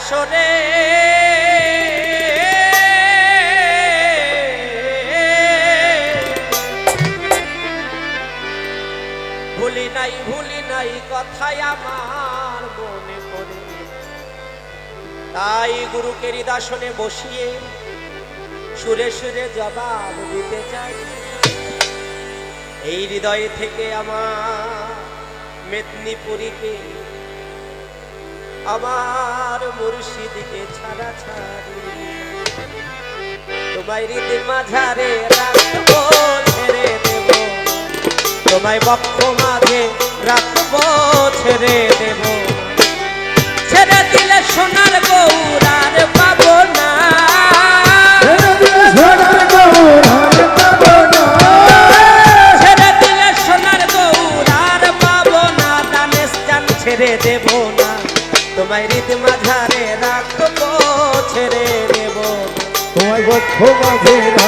আসরে। ভুলি নাই ভুলি নাই কথাই আমার মনে পড়ে। তাই গুরুকে হৃদাসনে বসিয়ে সুরে সুরে জবাব দিতে চাই। এই হৃদয় থেকে আমার মেদিনীপুরীকে আমার মুর্শিদকে ছাড়া ছাড়ি। তোমায় হৃদ মাঝারে রাখব, ছেড়ে দেব। তোমায় বক্ষ মাঝে রাখব, ছেড়ে দেব। ছেড়ে দিলে সোনার গৌরার তোমায় বক্ষ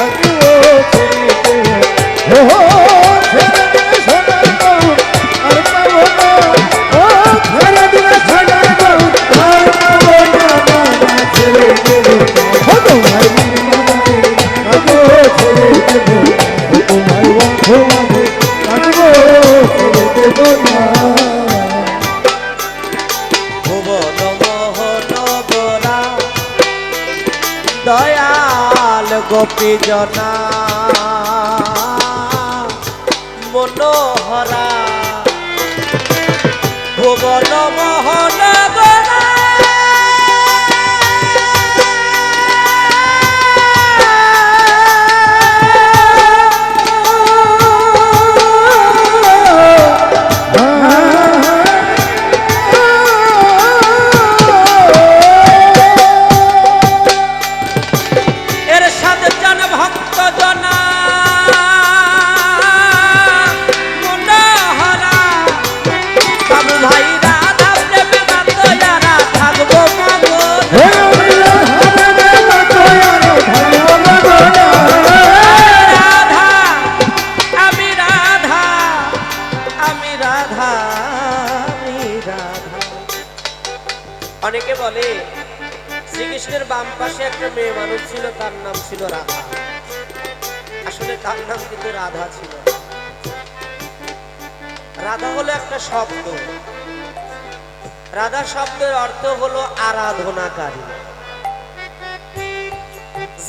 উত্তেজনা রাধা রাধা। অনেকে বলে, শ্রীকৃষ্ণের বাম পাশে একটা মেয়ে মানুষ ছিল, তার নাম ছিল রাধা। আসলে তার নাম কিন্তু রাধা ছিল। রাধা হলো একটা শব্দ। রাধা শব্দের অর্থ হলো আরাধনাকারী।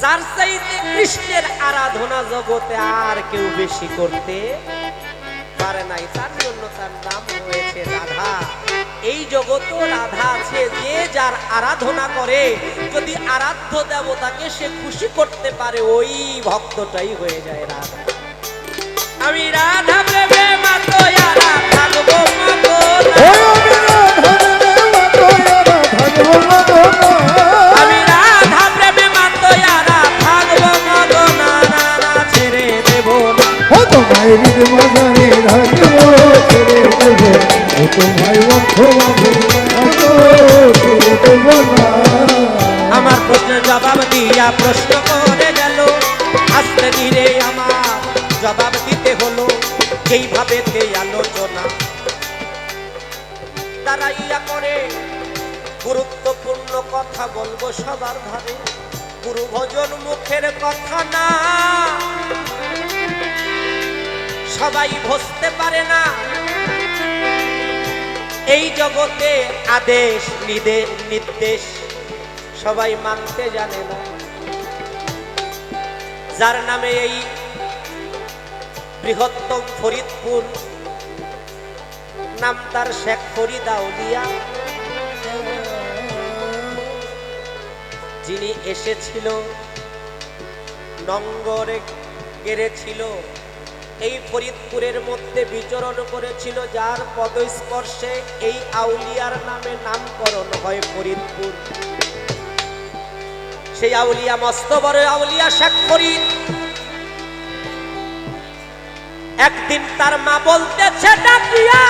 যার চাইতে কৃষ্ণের আরাধনা জগতে আর কেউ বেশি করতে পারে নাই, তার জন্য তার নাম হয়েছে রাধা। এই জগত রাধা আছে, যে যার আরাধনা করে, যদি আরাধ্য দেবতাকে সে খুশি করতে পারে, ওই ভক্তটাই হয়ে যায় রাধা। আমি রাধা প্রেমে থাকব মগন জগতে আদেশ, নিদে- নির্দেশ। সবাই মানতে জানে না। যার নামে এই বৃহত্তম ফরিদপুর, নাম তার শেখ ফরিদ আউলিয়া যিনি এসেছিল, নঙ্গরে গেড়েছিল। এই ফরিদপুরের মধ্যে বিচরণ করেছিল, যার পদস্পর্শে এই আউলিয়ার নামে নামকরণ হয় ফরিদপুর। সেই আউলিয়া মস্ত বড় আউলিয়া শেখ ফরিদ। একদিন তার মা বলতেছে, ডাকিয়া!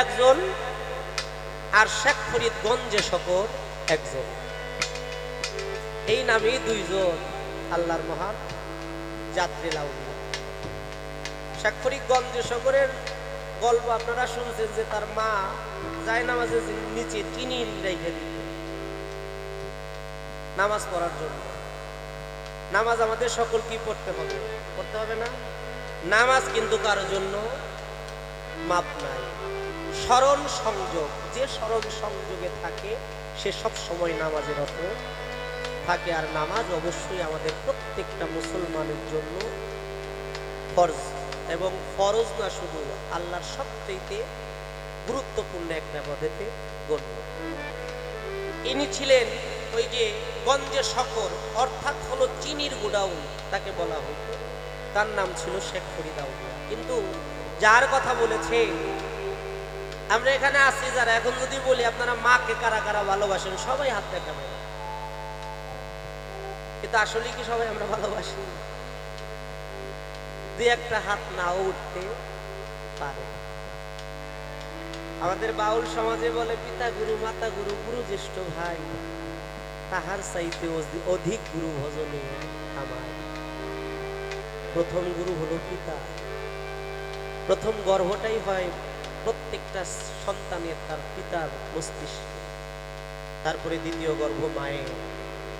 একজন আর শেখ ফরিদ গঞ্জে শকর একজন। এই নামেই দুইজন আল্লাহর মহান যাত্রী লাউলিয়া শেখ ফরিদ গঞ্জে শকরের গল্প আপনারা শুনছেন যে তার মা যায় নামাজের নিচে চিনি রেখে দিত নামাজ পড়ার জন্য। নামাজ আমাদের সকল কি পড়তে হবে। পড়তে হবে না? নামাজ কিন্তু কারোর জন্য মাপ নাই। স্মরণ সংযোগ, যে স্মরণ সংযোগে থাকে, সে সব সময় নামাজের অর্থ থাকে আর নামাজ অবশ্যই আমাদের প্রত্যেকটা মুসলমানের জন্য ফরজ, এবং ফরজ না শুধু, আল্লাহর সবচেয়ে গুরুত্বপূর্ণ একটা পদ্ধতি গণ্য। ইনি ছিলেন ওই যে গঞ্জে শকর, অর্থাৎ হলো চিনির গোডাউন, তাকে বলা হতো। তার নাম ছিল শেখ ফরিদাউলিয়া কিন্তু যার কথা বলেছে আমরা এখানে আছি যারা। এখন যদি বলি, আপনারা মাকে কারা কারা ভালোবাসেন? সবাই হাত দেখাবে। কিন্তু আসলে কি সবাই আমরা ভালোবাসি? দুই একটা হাত নাও উঠতে পারে। আমাদের বাউল সমাজে বলে, পিতা গুরু, মাতা গুরু গুরু জ্যেষ্ঠ ভাই। তাহার চাইতে অধিক গুরু ভজনে আমার। প্রথম গুরু হলো পিতা। প্রথম গর্ভটাই হয় প্রত্যেকটা সন্তানের তার পিতার মস্তিষ্কে। তারপরে দ্বিতীয় গর্ভ মায়ের,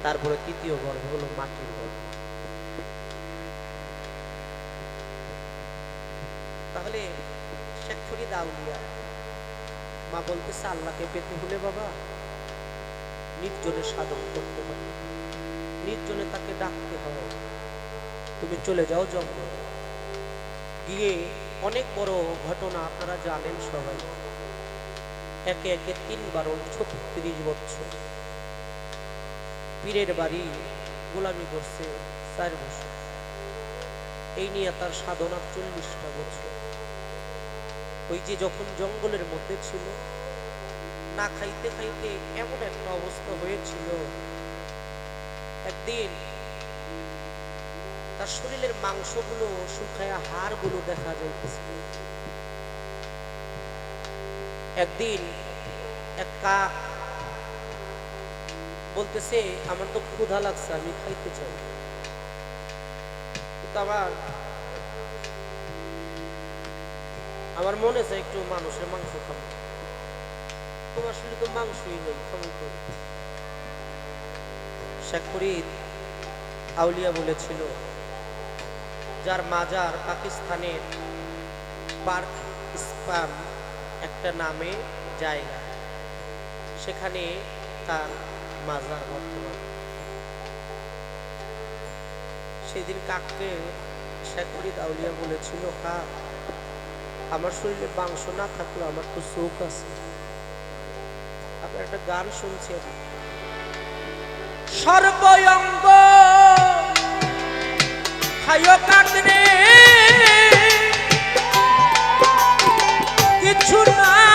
তারপরে তৃতীয় গর্ভ হলো মাটির গর্ভ। তাহলে শেখ ফরিদ আউলিয়া মা বলতেছে, আল্লাহকে পেতে হলে বাবা নির্জনে সাধন করতে হবে। নির্জনে তাকে ডাকতে হবে। তুমি চলে যাও জঙ্গল। গিয়ে অনেক বড় ঘটনা আপনারা জানেন সবাই। একে একে তিনবার ছত্রিশ বছর। পীরের বাড়ি গোলামি করছে চার বছর। এই নিয়ে তার সাধনা চল্লিশটা বছর। ওই যে যখন জঙ্গলের মধ্যে ছিল, না খাইতে খাইতে এমন একটা অবস্থা হয়েছিল, একদিন তার শরীরের মাংসগুলো শুকায়া হাড়গুলো দেখা যাইতেছিল একদিন এক কাক বলতেছে, আমার তো ক্ষুধা লাগছে, আমি খাইতে চাই। কিন্তু আমার আমার মনে চাই একটু মানুষের মাংস খাব। তোমার শরীরে তো মাংসই নেই শেখ ফরিদ আউলিয়া বলেছিল যার মাজার পাকিস্তানের পার্ক স্পাম একটা নামে জায়গা। সেখানে তার মাজার বর্তমান। সেদিন কাককে শেখ ফরিদ আউলিয়া বলেছিল কাক আমার শরীরে মাংস না থাকলেও আমার তো চোখ আছে। আপনার একটা গান শুনছেন সর্বঙ্গ হায় কাটনে কিছু না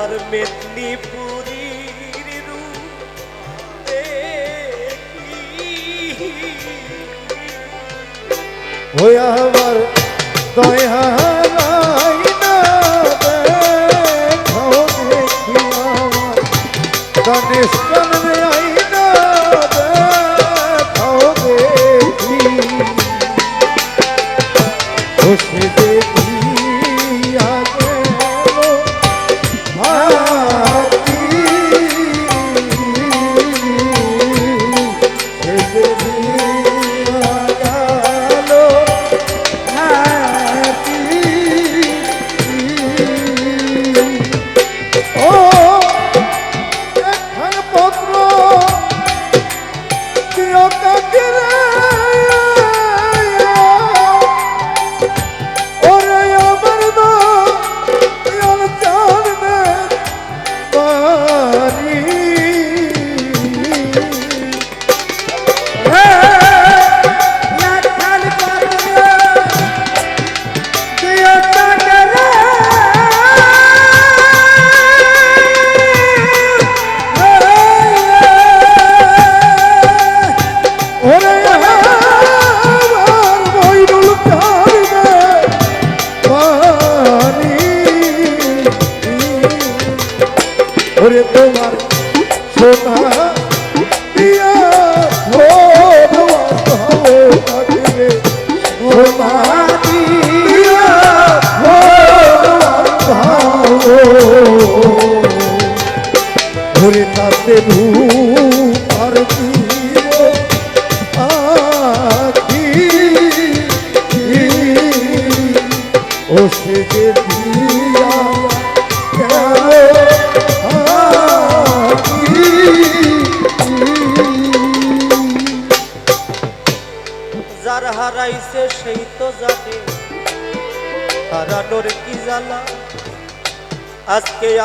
আমার মেদিনীপুরীর রূপ দেখি। ওই আমার দয়ালাই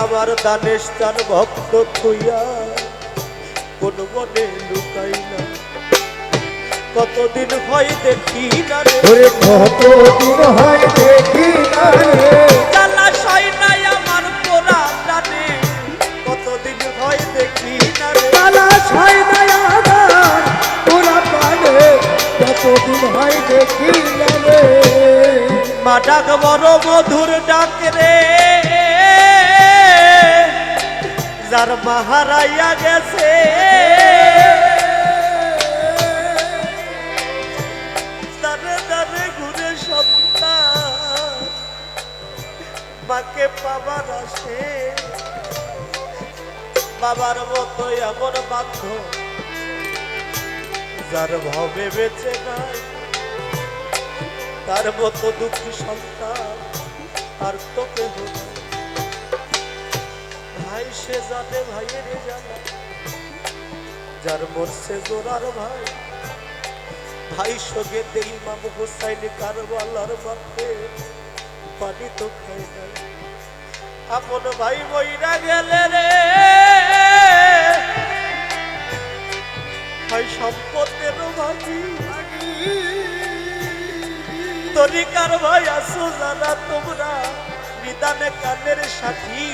আমার দানেশ তার ভক্ত থইয়া কোন মনে লুকাই না। কতদিন হয় দেখি না রে। ওরে কতদিন হয় দেখি না রে। নাই আমার পোড়া কতদিন হয় দেখি না রে। নাই তোরা পানে কতদিন হয় দেখি না রে। মা ডাক বড় মধুর ডাক রে। যার মাহারাইয়া গেছে। দানে দানে ঘুরে সন্তান, মাকে পাবার আসে। বাবার মতো এমন বাধ্য যার ভবে বেঁচে নাই। তার মতো দুঃখী সন্তান আর তোকে ভাই, সে যাতে ভাইয়ের জানা। যার মরছে জোরার ভাই। ভাই, সঙ্গে দেই মামু হোসাইনি কারবালার মাঠে পানি তো খাই নাই। আপন ভাই বইরা গেলে রে। ভাই সম্পত্তির ভাগি তরিকার ভাই, আসো জানা তোমরা। নিদানে কানের সাথী।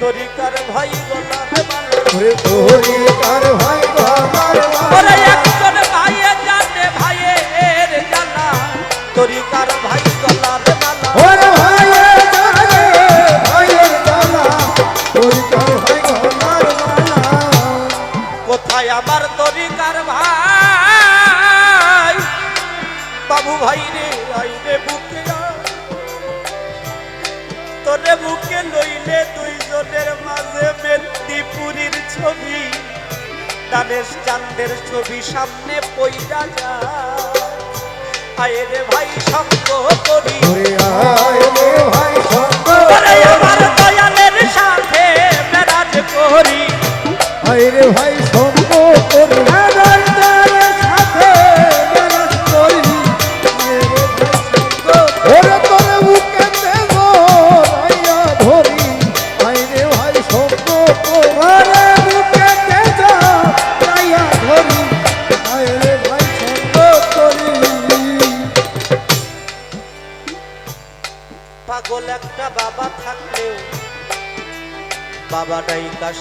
তরিকার ভাই গলার মালা ওরে তোরে কার ভাই আমার ওরে একজন ভাইয়ে জানে ভাইয়ের জানা তরিকার ভাই সামনে পইরা যায়। আয় রে ভাই সঙ্গ করি। ওরে আয় রে ভাই সঙ্গ আমার দয়ালের সাথে করি। আয় রে ভাই সঙ্গ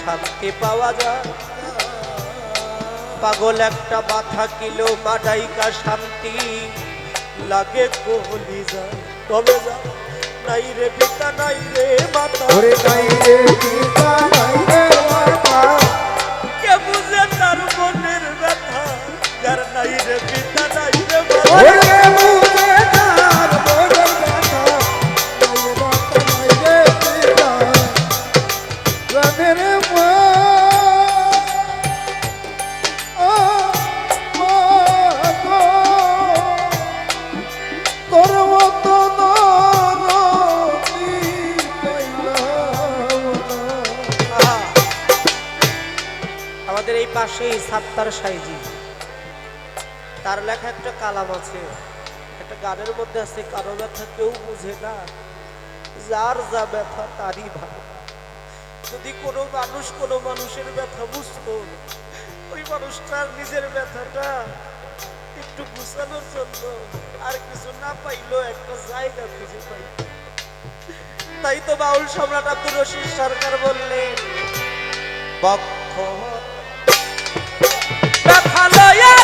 শান্তি পাওয়া যায়। পাগল একটা মা কিলো মা নাইকা শান্তি। লাগে কোহলি যায় তবে যা নাই রে পিতা নাই রে মাতা। ওরে নাই রে পিতা নাই রে মাতা। কে বুঝে তার মনের ব্যথা? যার নাই রে পিতা নাই রে মাতা। সাত্তার সাইজি। তার লেখা একটা কালাম আছে। একটা গানের মধ্যে আছে, কারও ব্যথা কেউ বুঝে না, যার যা ব্যথা তারই ভালো যদি কোনো মানুষ কোনো মানুষের ব্যথা বুঝতো, ওই মানুষটার নিজের ব্যথাটা একটু গুছানোর জন্য আর কিছু না পাইলো, একটা জায়গা খুঁজে পাই। তাই তো বাউল সম্রাট আব্দুর রশিদ সরকার বললেন, বক্ষ ব্যথা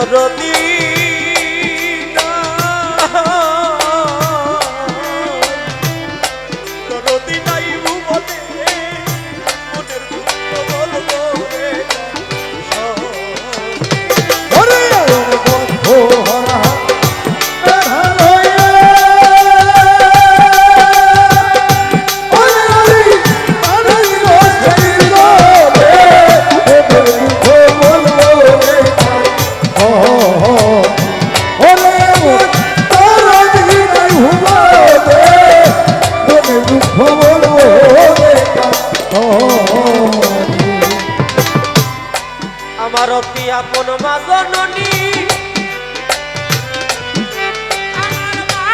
ধরনী আমার মা জননী আমার মা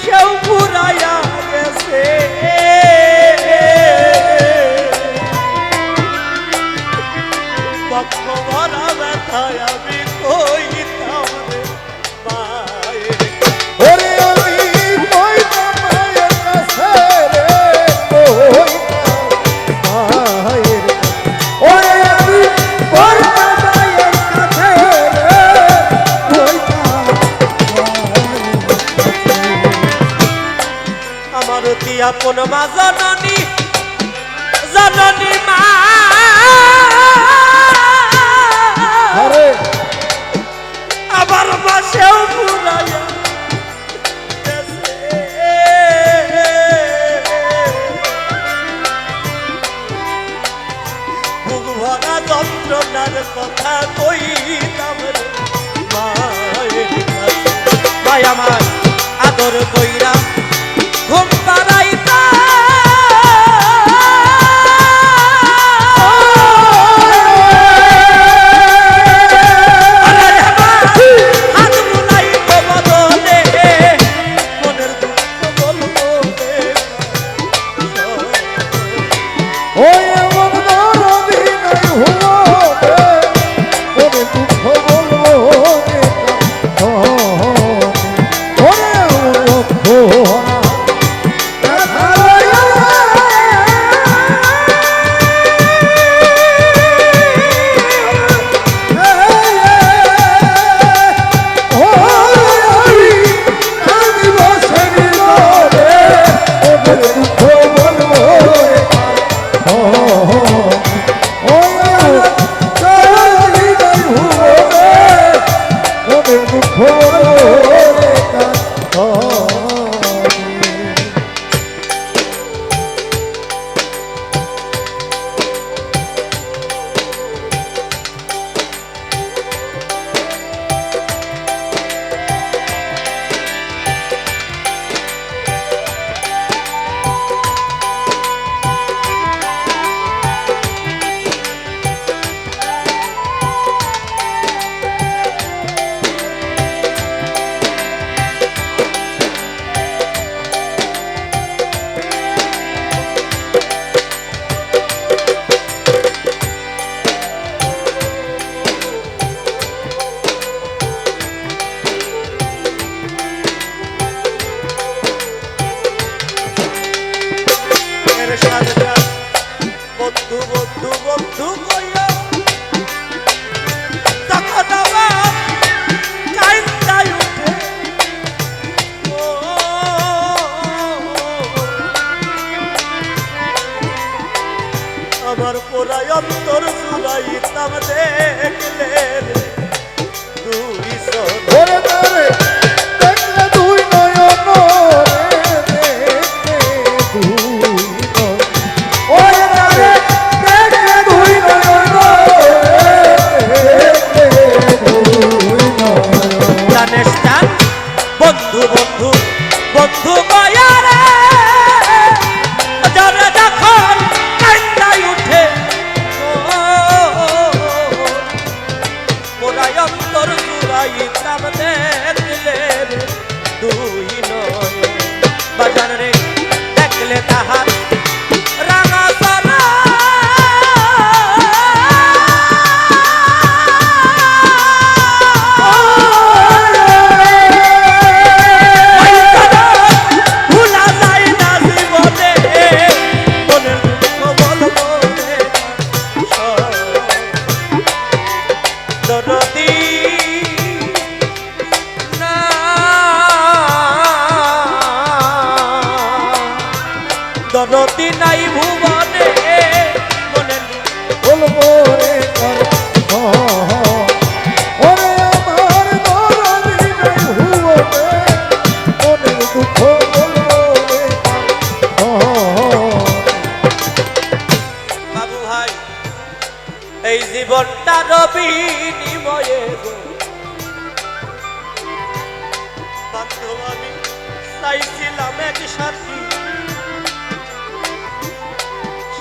সেও ফুরাইয়া গেছে। kuna mazona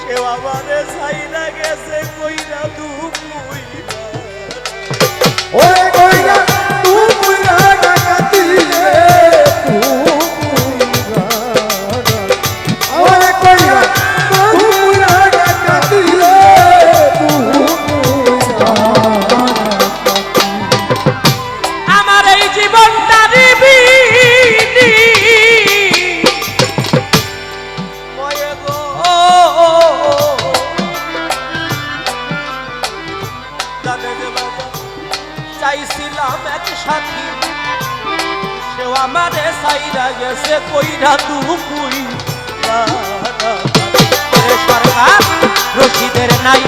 কেউ আমারে সাইরা গেছে কইরা দুপুই ওরে কইরা জাদু পুরি রশিদের নাই।